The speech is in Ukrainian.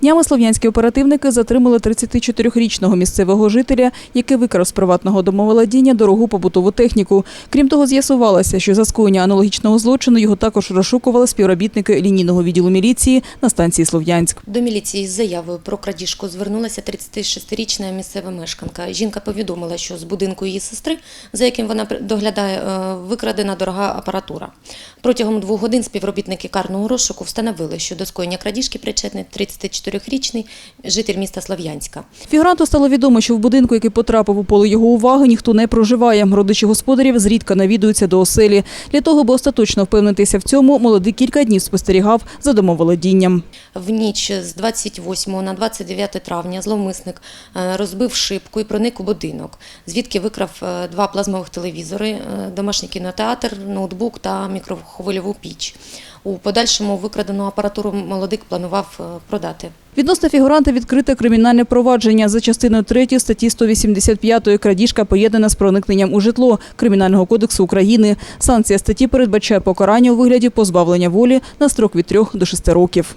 Днями слов'янські оперативники затримали 34-річного місцевого жителя, який викрав з приватного домоволодіння дорогу побутову техніку. Крім того, з'ясувалося, що за скоєння аналогічного злочину його також розшукували співробітники лінійного відділу міліції на станції Слов'янськ. До міліції з заявою про крадіжку звернулася 36-річна місцева мешканка. Жінка повідомила, що з будинку її сестри, за яким вона доглядає, е, викрадена дорога апаратура. Протягом двох годин співробітники карного розшуку встановили, що до скоєння крадіжки причетний 34-річний житель міста Слов'янська. Фігуранту стало відомо, що в будинку, який потрапив у поле його уваги, ніхто не проживає. Родичі господарів зрідка навідуються до оселі. Для того, аби остаточно впевнитися в цьому, молодий кілька днів спостерігав за домоволодінням. В ніч з 28 на 29 травня зловмисник е, розбив шибку і проник у будинок, звідки викрав е, два плазмових телевізори, е, домашній кінотеатр, ноутбук та мікрохвильову піч. У подальшому викрадену апаратуру молодик планував е, продати. Відносно фігуранта відкрите кримінальне провадження за частиною 3 статті 185 крадіжка поєднана з проникненням у житло Кримінального кодексу України. Санкція статті передбачає покарання у вигляді позбавлення волі на строк від 3 до 6 років.